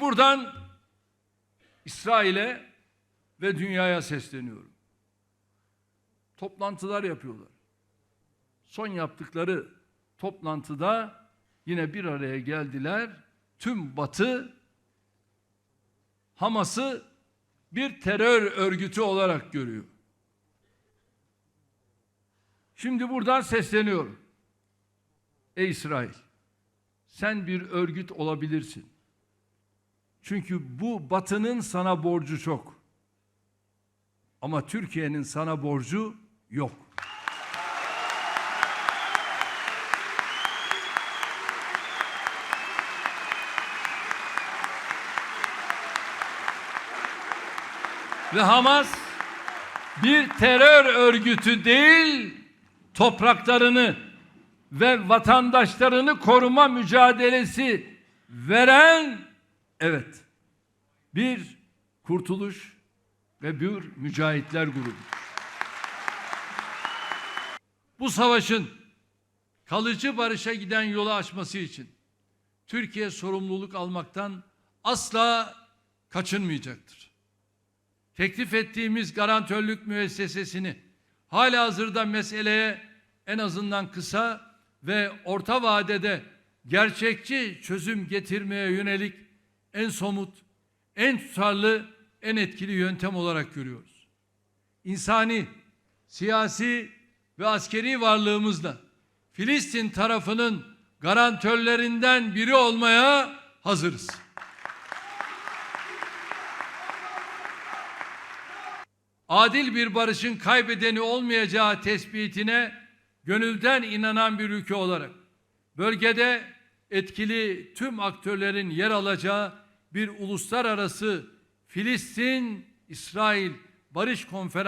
buradan İsrail'e ve dünyaya sesleniyorum. Toplantılar yapıyorlar. Son yaptıkları toplantıda yine bir araya geldiler. Tüm Batı Hamas'ı bir terör örgütü olarak görüyor. Şimdi buradan sesleniyorum. Ey İsrail, sen bir örgüt olabilirsin. Çünkü bu Batı'nın sana borcu çok. Ama Türkiye'nin sana borcu yok. Ve Hamas bir terör örgütü değil, topraklarını ve vatandaşlarını koruma mücadelesi veren evet bir kurtuluş ve bir mücahitler grubu. Bu savaşın kalıcı barışa giden yolu açması için Türkiye sorumluluk almaktan asla kaçınmayacaktır. Teklif ettiğimiz garantörlük müessesesini hala hazırda meseleye en azından kısa ve orta vadede gerçekçi çözüm getirmeye yönelik en somut, en tutarlı, en etkili yöntem olarak görüyoruz. İnsani, siyasi ve askeri varlığımızla Filistin tarafının garantörlerinden biri olmaya hazırız. adil bir barışın kaybedeni olmayacağı tespitine gönülden inanan bir ülke olarak bölgede etkili tüm aktörlerin yer alacağı bir uluslararası Filistin-İsrail Barış Konferansı